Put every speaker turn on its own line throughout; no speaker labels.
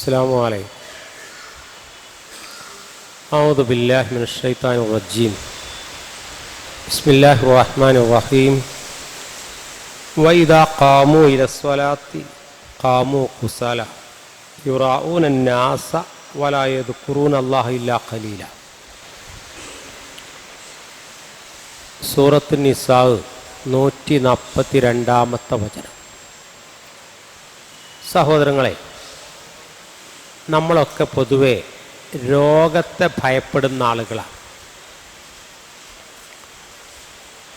السلام عليكم أعوذ بالله من الشيطان الرجيم بسم الله الرحمن الرحيم وإذا قاموا إلى الصلاة قاموا كسالى يراؤون الناس ولا يذكرون الله إلا قليلا സൂറത്ത് നിസാവ് നൂറ്റി നാൽപ്പത്തി രണ്ടാമത്തെ വചനം സഹോദരങ്ങളെ നമ്മളൊക്കെ പൊതുവെ രോഗത്തെ ഭയപ്പെടുന്ന ആളുകളാണ്.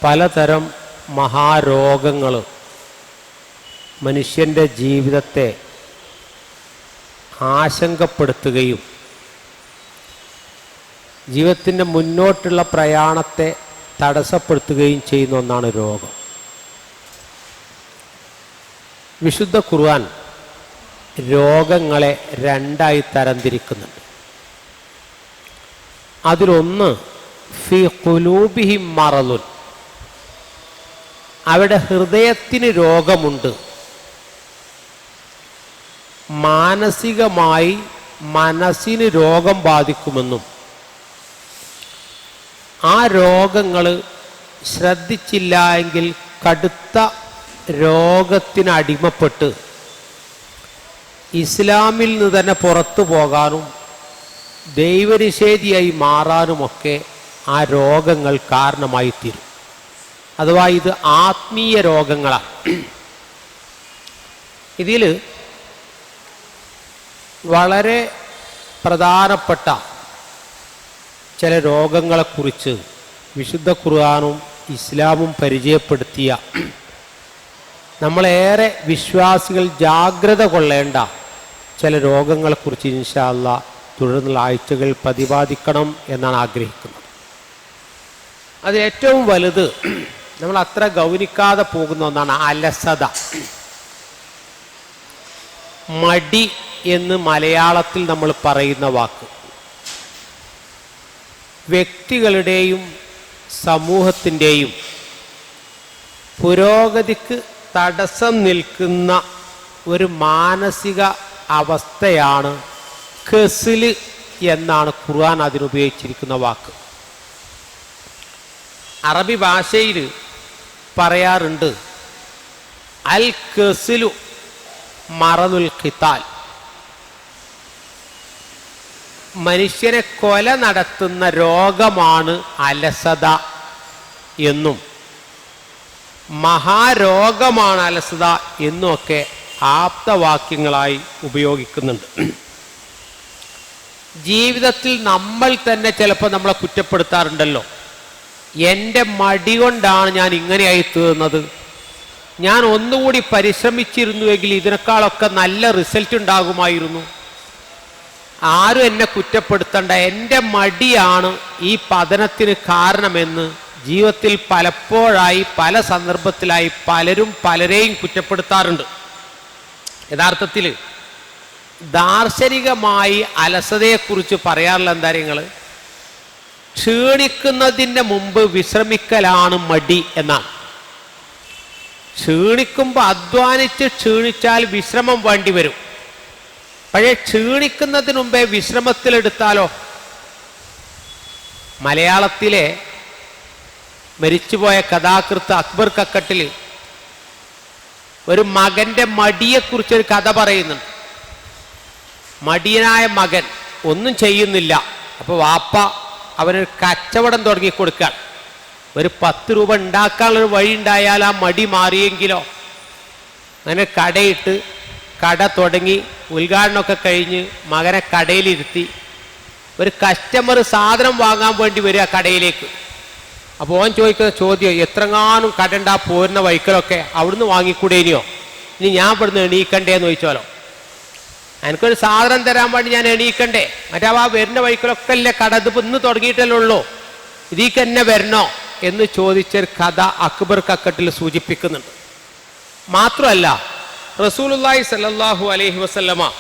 പലതരം മഹാരോഗങ്ങൾ മനുഷ്യന്റെ ജീവിതത്തെ ആശങ്കപ്പെടുത്തുകയും ജീവിതത്തിന്റെ മുന്നോട്ടുള്ള പ്രയാണത്തെ തടസ്സപ്പെടുത്തുകയും ചെയ്യുന്ന ഒന്നാണ് രോഗം. വിശുദ്ധ ഖുർആൻ രോഗങ്ങളെ രണ്ടായി തരംതിരിക്കുന്നുണ്ട്. അതിലൊന്ന് ഫി കുലൂബിഹി മറലുൻ അവിടെ ഹൃദയത്തിന് രോഗമുണ്ട്. മാനസികമായി മനസ്സിന് രോഗം ബാധിക്കുമെന്നും ആ രോഗങ്ങൾ ശ്രദ്ധിച്ചില്ല എങ്കിൽ കടുത്ത രോഗത്തിന് അടിമപ്പെട്ട് ഇസ്ലാമിൽ നിന്ന് തന്നെ പുറത്തു പോകാനും ദൈവനിഷേധിയായി മാറാനുമൊക്കെ ആ രോഗങ്ങൾ കാരണമായി തീരും. അഥവാ ഇത് ആത്മീയ രോഗങ്ങളാണ്. ഇതിൽ വളരെ പ്രധാനപ്പെട്ട ചില രോഗങ്ങളെക്കുറിച്ച് വിശുദ്ധ ഖുർആാനും ഇസ്ലാമും പരിചയപ്പെടുത്തിയ നമ്മളേറെ വിശ്വാസികൾ ജാഗ്രത കൊള്ളേണ്ട ചില രോഗങ്ങളെക്കുറിച്ച് ഇൻഷാല്ല തുടർന്നുള്ള ആഴ്ചകൾ പ്രതിപാദിക്കണം എന്നാണ് ആഗ്രഹിക്കുന്നത്. അതിലേറ്റവും വലുത് നമ്മൾ അത്ര ഗൗനിക്കാതെ പോകുന്ന ഒന്നാണ് അലസത. മടി എന്ന് മലയാളത്തിൽ നമ്മൾ പറയുന്ന വാക്ക്. വ്യക്തികളുടെയും സമൂഹത്തിന്റെയും പുരോഗതിക്ക് തടസ്സം നിൽക്കുന്ന ഒരു മാനസിക അവസ്ഥയാണ് ഖസിൽ എന്നാണ് ഖുർആൻ അതിനുപയോഗിച്ചിരിക്കുന്ന വാക്ക്. അറബി ഭാഷയിൽ പറയാറുണ്ട് അൽ ഖസിലു മറനുൽ ഖിത്താൽ. മനുഷ്യനെ കൊല നടത്തുന്ന രോഗമാണ് അലസത എന്നും. മഹാരോഗമാണ് അലസത എന്നൊക്കെ ആപ്തവാക്യങ്ങളായി ഉപയോഗിക്കുന്നുണ്ട്. ജീവിതത്തിൽ നമ്മൾ തന്നെ ചിലപ്പോൾ നമ്മളെ കുറ്റപ്പെടുത്താറുണ്ടല്ലോ. എന്റെ മടി കൊണ്ടാണ് ഞാൻ ഇങ്ങനെയായി തീർന്നത്. ഞാൻ ഒന്നുകൂടി പരിശ്രമിച്ചിരുന്നുവെങ്കിൽ ഇതിനേക്കാളൊക്കെ നല്ല റിസൾട്ട് ഉണ്ടാകുമായിരുന്നു. ആരും എന്നെ കുറ്റപ്പെടുത്തണ്ട. എന്റെ മടിയാണ് ഈ പതനത്തിന് കാരണമെന്ന് ജീവിതത്തിൽ പലപ്പോഴായി പല സന്ദർഭത്തിലായി പലരും പലരെയും കുറ്റപ്പെടുത്താറുണ്ട്. യഥാർത്ഥത്തിൽ ദാർശനികമായി അലസതയെക്കുറിച്ച് പറയാറുള്ള എന്താ നിങ്ങൾ ക്ഷീണിക്കുന്നതിന്റെ മുമ്പ് വിശ്രമിക്കലാണ് മടി എന്നാണ്. ക്ഷീണിക്കുമ്പോൾ അധ്വാനിച്ച് ക്ഷീണിച്ചാൽ വിശ്രമം വേണ്ടി വരും. പക്ഷേ ക്ഷീണിക്കുന്നതിന് മുമ്പേ വിശ്രമത്തിലെടുത്താലോ? മലയാളത്തിലെ മരിച്ചുപോയ കഥാകൃത്ത് അക്ബർ കക്കട്ടിൽ ഒരു മകന്റെ മടിയെക്കുറിച്ചൊരു കഥ പറയുന്നുണ്ട്. മടിയനായ മകൻ ഒന്നും ചെയ്യുന്നില്ല. അപ്പോൾ വാപ്പ അവനൊരു കച്ചവടം തുടങ്ങി കൊടുക്കാൻ ഒരു പത്ത് രൂപ ഉണ്ടാക്കാനുള്ളൊരു വഴി ഉണ്ടായാൽ ആ മടി മാറിയെങ്കിലോ? അങ്ങനെ കടയിട്ട് കട തുടങ്ങി ഉദ്ഘാടനമൊക്കെ കഴിഞ്ഞ് മകനെ കടയിലിരുത്തി. ഒരു കസ്റ്റമർ സാധനം വാങ്ങാൻ വേണ്ടി വരിക കടയിലേക്ക്. അപ്പോൾ ഓൻ ചോദിക്കുന്ന ചോദ്യം എത്രങ്ങാനും കടണ്ട പോരുന്ന വൈക്കലൊക്കെ അവിടുന്ന് വാങ്ങിക്കൂടേനിയോ? ഇനി ഞാൻ ഇവിടുന്ന് എണീക്കണ്ടേന്ന് ചോദിച്ചാലോ. എനിക്കൊരു സാധനം തരാൻ വേണ്ടി ഞാൻ എണീക്കണ്ടേ? മറ്റേ ആ വരുന്ന വൈക്കലൊക്കെ അല്ലേ കട? ഇതിപ്പോൾ ഇന്ന് തുടങ്ങിയിട്ടല്ലേ ഉള്ളൂ. ഇതിക്ക് എന്നെ വരണോ? എന്ന് ചോദിച്ചൊരു കഥ അക്ബർ കക്കട്ടിൽ സൂചിപ്പിക്കുന്നുണ്ട്. മാത്രമല്ല റസൂലുല്ലായി സല്ലാഹു അലഹി വസല്ലമ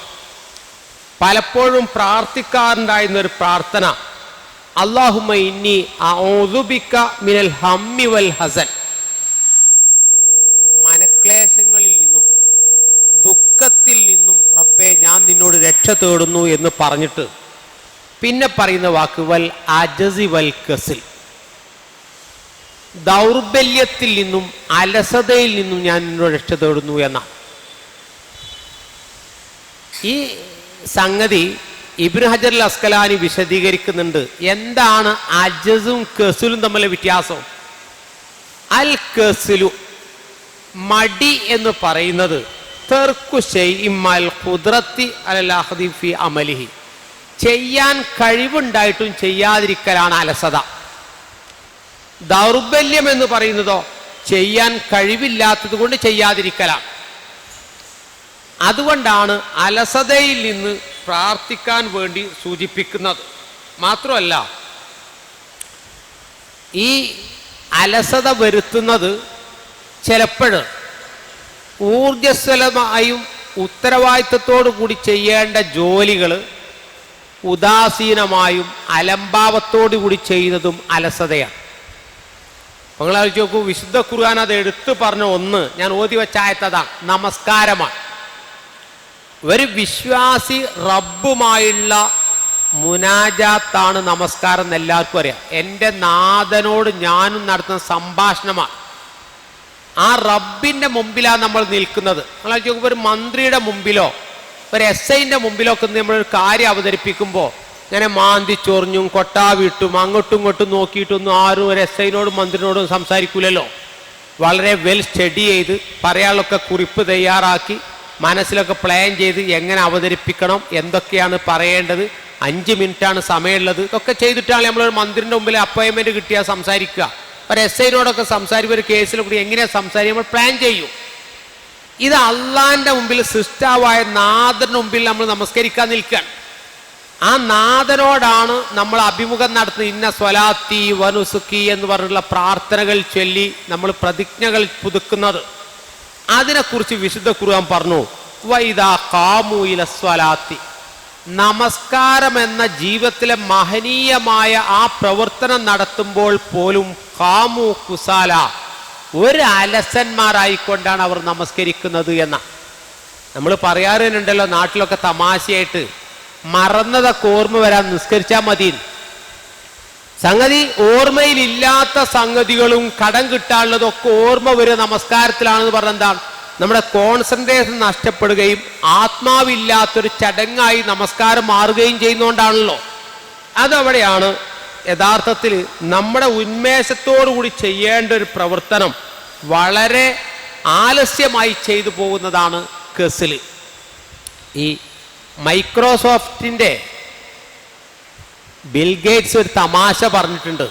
പലപ്പോഴും പ്രാർത്ഥിക്കാറുണ്ടായിരുന്ന ഒരു പ്രാർത്ഥന ഇന്നി മിനൽ ഹമ്മി വൽ ഹസൻ. മനക്ലേശങ്ങളിൽ നിന്നും ദുഃഖത്തിൽ നിന്നും റബ്ബെ ഞാൻ നിന്നോട് രക്ഷ തേടുന്നു എന്ന് പറഞ്ഞിട്ട് പിന്നെ പറയുന്ന വാക്ക് വൽ അജസി വൽ കസിൽ ദൗർബല്യത്തിൽ നിന്നും അലസതയിൽ നിന്നും ഞാൻ നിന്നോട് രക്ഷ തേടുന്നു എന്നാണ്. ഈ സംഗതി ഇബ്നു ഹജർ അൽ അസ്കലാനി വിശദീകരിക്കുന്നുണ്ട്. എന്താണ് അജസും കസുലും തമ്മിലെ വ്യത്യാസം? അൽ കസുലു മടി എന്ന് പറയുന്നത് ഫി അമലിഹി. ചെയ്യാൻ കഴിവുണ്ടായിട്ടും ചെയ്യാതിരിക്കലാണ് അലസത. ദൗർബല്യം എന്ന് പറയുന്നതോ ചെയ്യാൻ കഴിവില്ലാത്തത് കൊണ്ട് ചെയ്യാതിരിക്കലാണ്. അതുകൊണ്ടാണ് അലസതയിൽ നിന്ന് പ്രാർത്ഥിക്കാൻ വേണ്ടി സൂചിപ്പിക്കുന്നത്. മാത്രമല്ല ഈ അലസത വരുത്തുന്നത് ചിലപ്പോൾ ഊർജസ്വലമായും ഉത്തരവാദിത്വത്തോടു കൂടി ചെയ്യേണ്ട ജോലികൾ ഉദാസീനമായും അലംഭാവത്തോടു കൂടി ചെയ്യുന്നതും അലസതയാണ്. നിങ്ങൾ ആലോചിച്ച് നോക്കൂ വിശുദ്ധ ഖുർആൻ അത് എടുത്തു പറഞ്ഞ ഒന്ന് ഞാൻ ഓതി വെച്ചായത്തതാണ് നമസ്കാരമാണ്. ഒരു വിശ്വാസി റബ്ബുമായുള്ള മുനാജാത്താണ് നമസ്കാരം എന്ന് എല്ലാവർക്കും അറിയാം. എന്റെ നാഥനോട് ഞാനും നടത്തുന്ന സംഭാഷണമാണ്. ആ റബ്ബിന്റെ മുമ്പിലാണ് നമ്മൾ നിൽക്കുന്നത്. നമ്മൾ ഒരു മന്ത്രിയുടെ മുമ്പിലോ ഒരു എസ് ഐന്റെ മുമ്പിലോ ഒക്കെ ഒരു കാര്യം അവതരിപ്പിക്കുമ്പോൾ ഇങ്ങനെ മാന്തി ചൊറിഞ്ഞും കൊട്ടാ വിട്ടും അങ്ങോട്ടും ഇങ്ങോട്ടും നോക്കിയിട്ടൊന്നും ആരും ഒരു എസ് ഐനോടും മന്ത്രിനോടും സംസാരിക്കൂലല്ലോ. വളരെ വെൽ സ്റ്റഡി ചെയ്ത് പറയാനുള്ളൊക്കെ കുറിപ്പ് തയ്യാറാക്കി മനസ്സിലൊക്കെ പ്ലാൻ ചെയ്ത് എങ്ങനെ അവതരിപ്പിക്കണം എന്തൊക്കെയാണ് പറയേണ്ടത് അഞ്ച് മിനിറ്റാണ് സമയമുള്ളത് ഇതൊക്കെ ചെയ്തിട്ടാണ് നമ്മൾ ഒരു മന്ത്രിന്റെ മുമ്പിൽ അപ്പോയിൻമെന്റ് കിട്ടിയാൽ സംസാരിക്കുക. ഒരു എസ് ഐനോടൊക്കെ സംസാരിക്കുക ഒരു കേസിൽ കൂടി എങ്ങനെയാണ് സംസാരിക്കുക നമ്മൾ പ്ലാൻ ചെയ്യും. ഇത് അള്ളാന്റെ മുമ്പിൽ സൃഷ്ടാവായ നാഥന്റെ മുമ്പിൽ നമ്മൾ നമസ്കരിക്കാൻ നിൽക്കുകയാണ്. ആ നാഥനോടാണ് നമ്മൾ അഭിമുഖം നടത്തുന്നത്. ഇന്ന സ്വലാത്തി വനുസുക്കി എന്ന് പറഞ്ഞുള്ള പ്രാർത്ഥനകൾ ചൊല്ലി നമ്മൾ പ്രതിജ്ഞകൾ പുതുക്കുന്നത്. അതിനെക്കുറിച്ച് വിശുദ്ധ ഖുർആൻ പറഞ്ഞു വൈദാ കാമൂയില സ്വലാത്തി. നമസ്കാരം എന്ന ജീവിതത്തിലെ മഹനീയമായ ആ പ്രവർത്തനം നടത്തുമ്പോൾ പോലും കാമു കുസാല ഒരു അലസന്മാരായിക്കൊണ്ടാണ് അവർ നമസ്കരിക്കുന്നത് എന്ന. നമ്മൾ പറയാറുണ്ടല്ലോ നാട്ടിലൊക്കെ തമാശയായിട്ട് മറന്നതൊക്കെ ഓർമ്മ വരാൻ നിസ്കരിച്ചാൽ മതി സംഗതി ഓർമ്മയിലില്ലാത്ത സംഗതികളും കടം കിട്ടാനുള്ളതൊക്കെ ഓർമ്മ വരിക നമസ്കാരത്തിലാണെന്ന് പറഞ്ഞ എന്താണ് നമ്മുടെ കോൺസെൻട്രേഷൻ നഷ്ടപ്പെടുകയും ആത്മാവില്ലാത്തൊരു ചടങ്ങായി നമസ്കാരം മാറുകയും ചെയ്യുന്നതുകൊണ്ടാണല്ലോ അതവിടെയാണ് യഥാർത്ഥത്തിൽ നമ്മുടെ ഉന്മേഷത്തോടുകൂടി ചെയ്യേണ്ട ഒരു പ്രവർത്തനം വളരെ ആലസ്യമായി ചെയ്തു പോകുന്നതാണ് കെസിൽ ഈ മൈക്രോസോഫ്റ്റിന്റെ ബിൽഗേറ്റ്സ് ഒരു തമാശ പറഞ്ഞിട്ടുണ്ട്.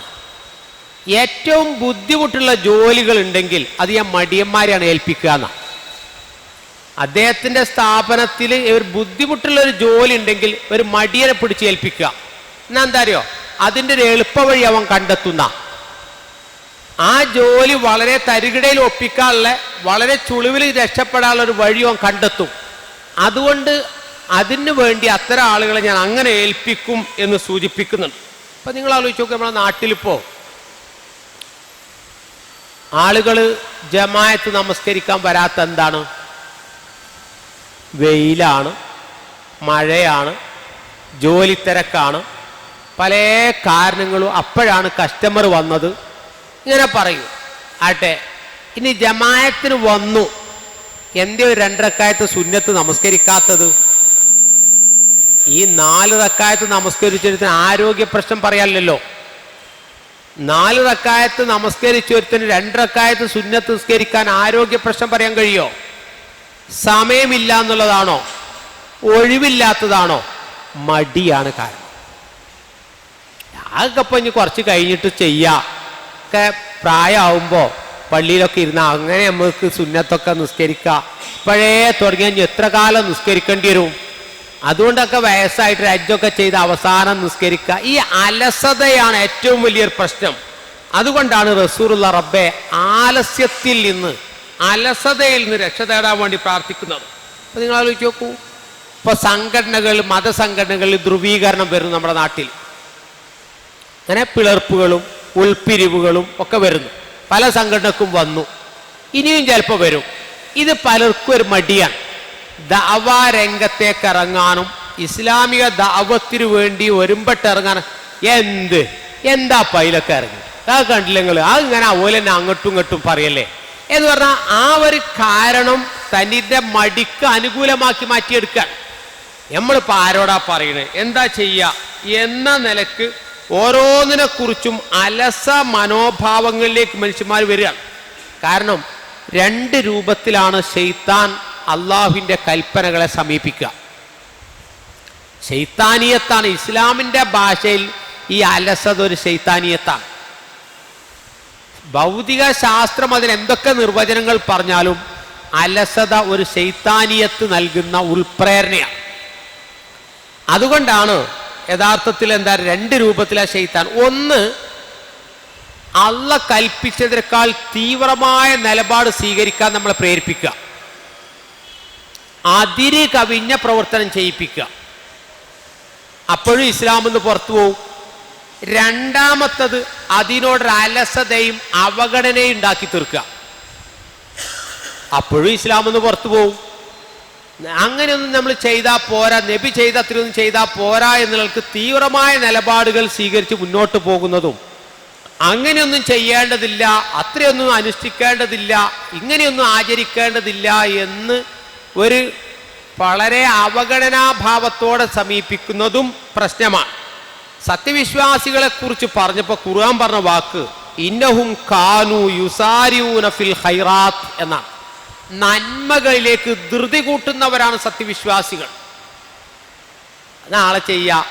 ഏറ്റവും ബുദ്ധിമുട്ടുള്ള ജോലികൾ ഉണ്ടെങ്കിൽ അത് ഞാൻ മടിയന്മാരെയാണ് ഏൽപ്പിക്കുക എന്ന. അദ്ദേഹത്തിന്റെ സ്ഥാപനത്തിൽ ഒരു ബുദ്ധിമുട്ടുള്ള ഒരു ജോലി ഉണ്ടെങ്കിൽ ഒരു മടിയനെ പിടിച്ച് ഏൽപ്പിക്കുക. എന്നാ എന്താ അറിയോ? അതിന്റെ ഒരു എളുപ്പവഴി അവൻ കണ്ടെത്തുന്ന. ആ ജോലി വളരെ തരികിടയിൽ ഒപ്പിക്കാനുള്ള വളരെ ചുളിവിൽ രക്ഷപ്പെടാനുള്ള ഒരു വഴി അവൻ കണ്ടെത്തും. അതുകൊണ്ട് അതിനു വേണ്ടി അത്തരം ആളുകളെ ഞാൻ അങ്ങനെ ഏൽപ്പിക്കും എന്ന് സൂചിപ്പിക്കുന്നുണ്ട്. അപ്പൊ നിങ്ങൾ ആലോചിച്ച് നോക്കുക നമ്മുടെ നാട്ടിലിപ്പോ ആളുകൾ ജമായത്ത് നമസ്കരിക്കാൻ വരാത്ത എന്താണ്? വെയിലാണ് മഴയാണ് ജോലി തിരക്കാണ് പല കാരണങ്ങളും അപ്പോഴാണ് കസ്റ്റമർ വന്നത്. ഇങ്ങനെ പറയൂ. ആട്ടെ ഇനി ജമായത്തിന് വന്നു. എന്തേ ഒരു രണ്ടരക്കായത്ത് സുന്നത്ത് നമസ്കരിക്കാത്തത്? ഈ നാല് റക്കായത്ത് നമസ്കരിച്ചൊരുത്തിന് ആരോഗ്യ പ്രശ്നം പറയാനില്ലല്ലോ. നാല് റക്കായത്ത് നമസ്കരിച്ചൊരുത്തിന് രണ്ട് റക്കായത്ത് സുന്നത്ത് നിസ്കരിക്കാൻ ആരോഗ്യ പ്രശ്നം പറയാൻ കഴിയോ? സമയമില്ല എന്നുള്ളതാണോ ഒഴിവില്ലാത്തതാണോ? മടിയാണ് കാരണം. അതൊക്കെ ഇനി കുറച്ച് കഴിഞ്ഞിട്ട് ചെയ്യാം. ഒക്കെ പ്രായമാവുമ്പോൾ പള്ളിയിലൊക്കെ ഇരുന്ന അങ്ങനെ നമുക്ക് സുന്നത്തൊക്കെ നിസ്കരിക്കാം. ഇപ്പോഴേ തുടങ്ങിയ എത്ര കാലം നിസ്കരിക്കേണ്ടി വരും? അതുകൊണ്ടൊക്കെ വയസ്സായിട്ട് രജ്ജൊക്കെ ചെയ്ത് അവസാനം നിസ്കരിക്കുക. ഈ അലസതയാണ് ഏറ്റവും വലിയൊരു പ്രശ്നം. അതുകൊണ്ടാണ് റസൂറുള്ള റബ്ബെ ആലസ്യത്തിൽ നിന്ന് അലസതയിൽ നിന്ന് രക്ഷ തേടാൻ വേണ്ടി പ്രാർത്ഥിക്കുന്നത്. അപ്പൊ നിങ്ങൾ ആലോചിച്ച് നോക്കൂ. ഇപ്പൊ സംഘടനകൾ മതസംഘടനകളിൽ ധ്രുവീകരണം വരുന്നു നമ്മുടെ നാട്ടിൽ. അങ്ങനെ പിളർപ്പുകളും ഉൾപ്പിരിവുകളും ഒക്കെ വരുന്നു. പല സംഘടനക്കും വന്നു. ഇനിയും ചിലപ്പോൾ വരും. ഇത് പലർക്കും ഒരു മടിയാണ്. ദാവാ രംഗത്തേക്ക് ഇറങ്ങാനും ഇസ്ലാമിക ദാവത്തിനു വേണ്ടി ഒരുമ്പട്ടിറങ്ങാൻ എന്ത്? എന്താ പൈലൊക്കെ ഇറങ്ങി? അത് കണ്ടില്ല നിങ്ങൾ ആ ഇങ്ങനെ അതുപോലെ തന്നെ അങ്ങോട്ടും ഇങ്ങോട്ടും പറയല്ലേ? എന്ന് പറഞ്ഞാൽ ആ ഒരു കാരണം തനിന്റെ മടിക്ക് അനുകൂലമാക്കി മാറ്റിയെടുക്കാൻ നമ്മളിപ്പോൾ ആരോടാ പറയുന്നത് എന്താ ചെയ്യുക എന്ന നിലയ്ക്ക് ഓരോന്നിനെ കുറിച്ചും അലസ മനോഭാവങ്ങളിലേക്ക് മനുഷ്യന്മാർ വരികയാണ് കാരണം രണ്ട് രൂപത്തിലാണ് ഷെയ്ത്താൻ അള്ളാഹുവിന്റെ കൽപ്പനകളെ സമീപിക്കുക. ശൈത്താനീയത്താണ്. ഇസ്ലാമിന്റെ ഭാഷയിൽ ഈ അലസത ഒരു ശൈത്താനീയത്താണ്. ഭൗതിക ശാസ്ത്രം അതിന് എന്തൊക്കെ നിർവചനങ്ങൾ പറഞ്ഞാലും അലസത ഒരു ശൈത്താനീയത്ത് നൽകുന്ന ഉൾപ്രേരണയാണ്. അതുകൊണ്ടാണ് യഥാർത്ഥത്തിൽ എന്താ രണ്ട് രൂപത്തിലാണ് ശൈത്താൻ. ഒന്ന് അള്ള കൽപ്പിച്ചതിനേക്കാൾ തീവ്രമായ നിലപാട് സ്വീകരിക്കാൻ നമ്മളെ പ്രേരിപ്പിക്കുക. അതിര് കവിഞ്ഞ പ്രവർത്തനം ചെയ്യിപ്പിക്കുക. അപ്പോഴും ഇസ്ലാം ഒന്ന് പുറത്തു പോവും. രണ്ടാമത്തത് അതിനോടൊരു അലസതയും അവഗണനയും ഉണ്ടാക്കി തീർക്കുക. അപ്പോഴും ഇസ്ലാം ഒന്ന് പുറത്തു പോവും. അങ്ങനെയൊന്നും നമ്മൾ ചെയ്താൽ പോരാ നബി ചെയ്ത അത്രയൊന്നും ചെയ്താൽ പോരാ എന്നുള്ളവർക്ക് തീവ്രമായ നിലപാടുകൾ സ്വീകരിച്ച് മുന്നോട്ട് പോകുന്നതും. അങ്ങനെയൊന്നും ചെയ്യേണ്ടതില്ല അത്രയൊന്നും അനുഷ്ഠിക്കേണ്ടതില്ല ഇങ്ങനെയൊന്നും ആചരിക്കേണ്ടതില്ല എന്ന് ഒരു വളരെ അവഗണനാഭാവത്തോടെ സമീപിക്കുന്നതും പ്രശ്നമാണ്. സത്യവിശ്വാസികളെ കുറിച്ച് പറഞ്ഞപ്പോൾ ഖുർആൻ പറഞ്ഞ വാക്ക് ഇന്നഹും കാനു യുസാരിയൂന ഫിൽ ഹൈറാത്ത് എന്നാണ്. നന്മകളിലേക്ക് ധൃതി കൂട്ടുന്നവരാണ് സത്യവിശ്വാസികൾ. നാളെ ചെയ്യ.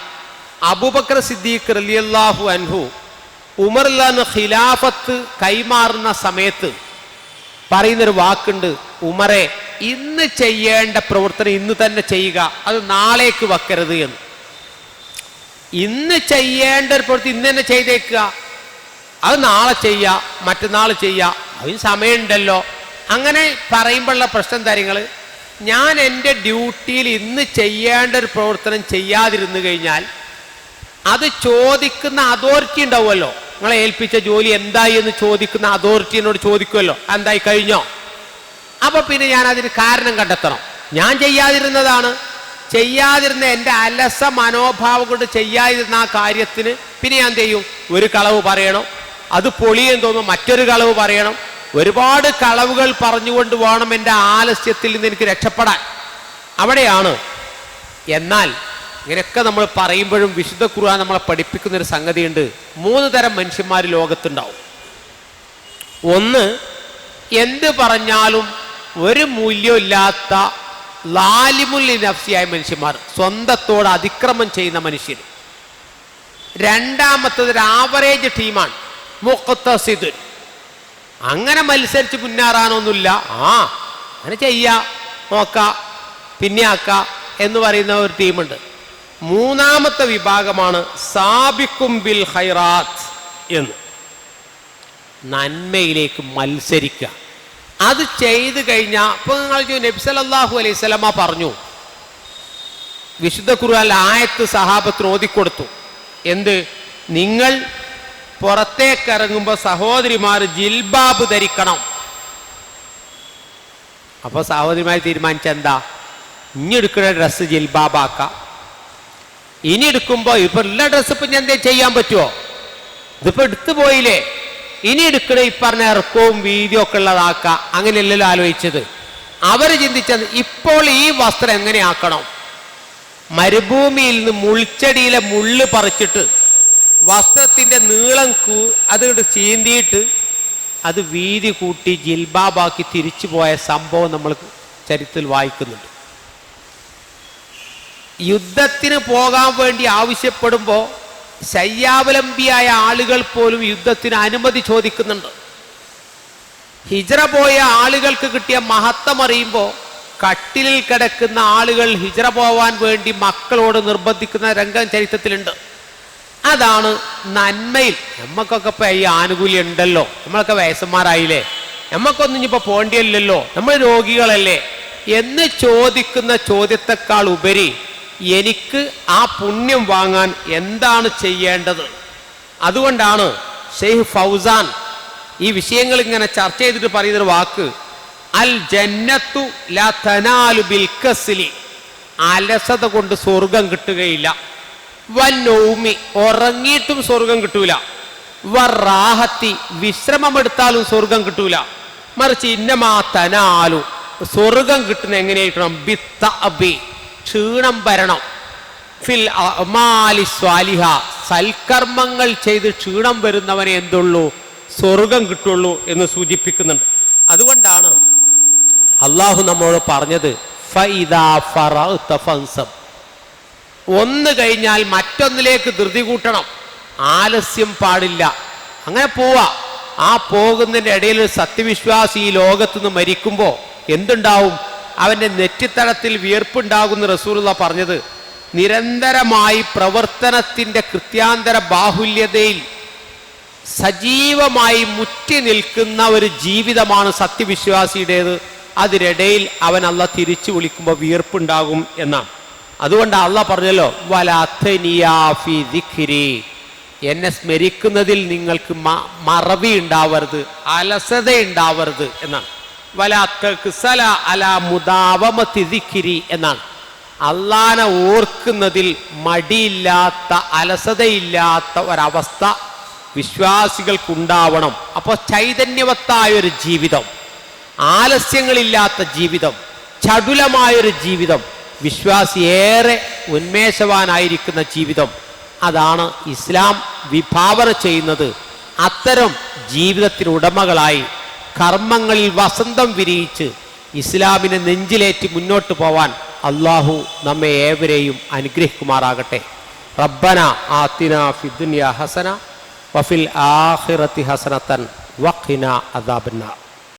അബൂബക്കർ സിദ്ദീഖ് റലിയല്ലാഹു അൻഹു ഉമർലാൻ ഖിലാഫത്ത് കൈമാറുന്ന സമയത്ത് പറയുന്നൊരു വാക്കുണ്ട് ഉമറെ ഇന്ന് ചെയ്യേണ്ട പ്രവർത്തനം ഇന്ന് തന്നെ ചെയ്യുക. അത് നാളേക്ക് വെക്കരുത് എന്ന്. ഇന്ന് ചെയ്യേണ്ട ഒരു പ്രവൃത്തി ഇന്ന് തന്നെ ചെയ്തേക്കുക. അത് നാളെ ചെയ്യുക മറ്റന്നാൾ ചെയ്യുക. അതിന് സമയമുണ്ടല്ലോ. അങ്ങനെ പറയുമ്പോഴുള്ള പ്രശ്നം കാര്യങ്ങൾ ഞാൻ എന്റെ ഡ്യൂട്ടിയിൽ ഇന്ന് ചെയ്യേണ്ട ഒരു പ്രവർത്തനം ചെയ്യാതിരുന്നു കഴിഞ്ഞാൽ അത് ചോദിക്കുന്ന അതോറിറ്റി ഉണ്ടാവുമല്ലോ. നിങ്ങളെ ഏൽപ്പിച്ച ജോലി എന്തായി എന്ന് ചോദിക്കുന്ന അതോറിറ്റിനോട് ചോദിക്കുമല്ലോ എന്തായി കഴിഞ്ഞോ? അപ്പൊ പിന്നെ ഞാൻ അതിന് കാരണം കണ്ടെത്തണം. ഞാൻ ചെയ്യാതിരുന്നതാണ്. ചെയ്യാതിരുന്ന എന്റെ അലസ മനോഭാവം കൊണ്ട് ചെയ്യാതിരുന്ന ആ കാര്യത്തിന് പിന്നെ ഞാൻ ചെയ്യും? ഒരു കളവ് പറയണം. അത് പൊളിയെന്ന് തോന്നുന്നു മറ്റൊരു കളവ് പറയണം. ഒരുപാട് കളവുകൾ പറഞ്ഞുകൊണ്ട് വേണം എന്റെ ആലസ്യത്തിൽ നിന്ന് എനിക്ക് രക്ഷപ്പെടാൻ. അവിടെയാണ്. എന്നാൽ ഇങ്ങനെയൊക്കെ നമ്മൾ പറയുമ്പോഴും വിശുദ്ധ ഖുർആൻ നമ്മളെ പഠിപ്പിക്കുന്ന ഒരു സംഗതിയുണ്ട്. മൂന്ന് തരം മനുഷ്യന്മാർ ലോകത്തുണ്ടാവും. ഒന്ന് എന്ത് പറഞ്ഞാലും ഒരു മൂല്യമില്ലാത്ത ലാലിമുല്ലി നഫ്സിയായ മനുഷ്യന്മാർ സ്വന്തത്തോട് അതിക്രമം ചെയ്യുന്ന മനുഷ്യർ രണ്ടാമത്തത് ഒരു ആവറേജ് ടീമാണ് മുഖത്തസിദുൻ അങ്ങനെ മത്സരിച്ച് മുന്നേറാനൊന്നുമില്ല. ആ അങ്ങനെ ചെയ്യാ നോക്ക പിന്നെ ആക്ക എന്ന് പറയുന്ന ഒരു ടീമുണ്ട് മൂന്നാമത്തെ വിഭാഗമാണ് സാബിക്കും ബിൽ ഹൈറാത്ത് എന്ന്. നന്മയിലേക്ക് മത്സരിക്കുക. അത് ചെയ്തു കഴിഞ്ഞാൽ ഇപ്പൊ നിങ്ങൾ നബ്സലല്ലാഹു അലൈഹി സ്വലമ പറഞ്ഞു വിശുദ്ധ ഖുർആൻ ആയത്ത് സഹാബത്ത് ഓതിക്കൊടുത്തു. എന്ത്? നിങ്ങൾ പുറത്തേക്കിറങ്ങുമ്പോൾ സഹോദരിമാർ ജിൽബാബ് ധരിക്കണം. അപ്പോൾ സഹോദരിമാർ തീരുമാനിച്ച എന്താ ഇനി എടുക്കുന്ന ഡ്രസ്സ് ജിൽബാബാക്കാം. ഇനി എടുക്കുമ്പോൾ ഇപ്പൊ എല്ലാ ഡ്രസ്സ് ഞാൻ എന്തേ ചെയ്യാൻ പറ്റുമോ ഇതിപ്പോ എടുത്തു പോയില്ലേ? ഇനി എടുക്കണേ ഈ പറഞ്ഞ ഇറക്കവും വീതിയും ഒക്കെ ഉള്ളതാക്ക. അങ്ങനെയല്ലല്ലോ ആലോചിച്ചത്. അവർ ചിന്തിച്ചത് ഇപ്പോൾ ഈ വസ്ത്രം എങ്ങനെയാക്കണം മരുഭൂമിയിൽ നിന്ന് മുൾച്ചെടിയിലെ മുള്ള് പറിച്ചിട്ട് വസ്ത്രത്തിന്റെ നീളം കൂ അതുകൊണ്ട് ചീന്തിയിട്ട് അത് വീതി കൂട്ടി ജിൽബാബാക്കി തിരിച്ചു പോയ സംഭവം നമ്മൾ ചരിത്രത്തിൽ വായിക്കുന്നുണ്ട്. യുദ്ധത്തിന് പോകാൻ വേണ്ടി ആവശ്യപ്പെടുമ്പോൾ ശയ്യാവലംബിയായ ആളുകൾ പോലും യുദ്ധത്തിന് അനുമതി ചോദിക്കുന്നുണ്ട്. ഹിജ്റ പോയ ആളുകൾക്ക് കിട്ടിയ മഹത്വം അറിയുമ്പോൾ കട്ടിലിൽ കിടക്കുന്ന ആളുകൾ ഹിജ്റ പോവാൻ വേണ്ടി മക്കളോട് നിർബന്ധിക്കുന്ന രംഗം ചരിത്രത്തിലുണ്ട്. അതാണ് നന്മയിൽ. നമുക്കൊക്കെ ഇപ്പൊ ഈ ആനുകൂല്യം ഉണ്ടല്ലോ. നമ്മളൊക്കെ വയസ്സന്മാരായില്ലേ? നമുക്കൊന്നും ഇനിയിപ്പോൾ പോണ്ടിയല്ലോ നമ്മൾ രോഗികളല്ലേ? എന്ന് ചോദിക്കുന്ന ചോദ്യത്തെക്കാൾ ഉപരി എനിക്ക് ആ പുണ്യം വാങ്ങാൻ എന്താണ് ചെയ്യേണ്ടത്? അതുകൊണ്ടാണ് ഷെയ്ഖ് ഫൗസാൻ ഈ വിഷയങ്ങൾ ഇങ്ങനെ ചർച്ച ചെയ്തിട്ട് പറയുന്നൊരു വാക്ക് അൽ ജന്നത്തു ലാ തനാലു ബിൽ കസ്ലി അലസത കൊണ്ട് സ്വർഗം കിട്ടുകയില്ല. വന്നൗമി ഉറങ്ങിയിട്ടും സ്വർഗം കിട്ടൂല. വറാഹത്തി വിശ്രമമെടുത്താലും സ്വർഗം കിട്ടൂല. മറിച്ച് ഇന്നമാ തനാലു സ്വർഗം കിട്ടുന്ന എങ്ങനെയായിട്ടാണ് ക്ഷീണം വരണം. ഫിൽ അമാലി സ്വാലിഹ. സൽക്കർമ്മങ്ങൾ ചെയ്ത് ക്ഷീണം വരുന്നവനെ എന്തുള്ളൂ? സ്വർഗം കിട്ടുള്ളൂ എന്ന് സൂചിപ്പിക്കുന്നുണ്ട്. അതുകൊണ്ടാണ് അള്ളാഹു നമ്മോട് പറഞ്ഞത്. ഒന്ന് കഴിഞ്ഞാൽ മറ്റൊന്നിലേക്ക് ധൃതി കൂട്ടണം. ആലസ്യം പാടില്ല. അങ്ങനെ പോവാ. ആ പോകുന്നതിന്റെ ഇടയിൽ സത്യവിശ്വാസി ഈ ലോകത്തുനിന്ന് മരിക്കുമ്പോൾ എന്തുണ്ടാവും? അവന്റെ നെറ്റിത്തടത്തിൽ വിയർപ്പുണ്ടാകുന്ന റസൂലുള്ള പറഞ്ഞത് നിരന്തരമായി പ്രവർത്തനത്തിന്റെ കൃത്യാന്തര ബാഹുല്യതയിൽ സജീവമായി മുറ്റി നിൽക്കുന്ന ഒരു ജീവിതമാണ് സത്യവിശ്വാസിയുടേത്. അതിനിടയിൽ അവൻ അല്ല തിരിച്ചു വിളിക്കുമ്പോൾ വിയർപ്പുണ്ടാകും എന്നാണ്. അതുകൊണ്ട് അല്ല പറഞ്ഞല്ലോ എന്നെ സ്മരിക്കുന്നതിൽ നിങ്ങൾക്ക് മറവി ഉണ്ടാവരുത് അലസത ഉണ്ടാവരുത് എന്നാണ്. എന്നാണ്. അള്ളാനെ ഓർക്കുന്നതിൽ മടിയില്ലാത്ത അലസതയില്ലാത്ത ഒരവസ്ഥ വിശ്വാസികൾക്കുണ്ടാവണം. അപ്പോൾ ചൈതന്യവത്തായ ഒരു ജീവിതം ആലസ്യങ്ങളില്ലാത്ത ജീവിതം ചടുലമായൊരു ജീവിതം വിശ്വാസി ഏറെ ഉന്മേഷവാനായിരിക്കുന്ന ജീവിതം. അതാണ് ഇസ്ലാം വിഭാവന ചെയ്യുന്നത്. അത്തരം ജീവിതത്തിന് ഉടമകളായി കർമ്മങ്ങളിൽ വസന്തം വിരിയിച്ച് ഇസ്ലാമിനെ നെഞ്ചിലേറ്റി മുന്നോട്ട് പോവാൻ അള്ളാഹു നമ്മെ ഏവരെയും അനുഗ്രഹിക്കുമാറാകട്ടെ. റബ്ബന ആത്തിന ഫിദുനിയ ഹസന വഫിൽ ആഹിറത്തി ഹസനത്തൻ വഖിന അദാബന്നാർ.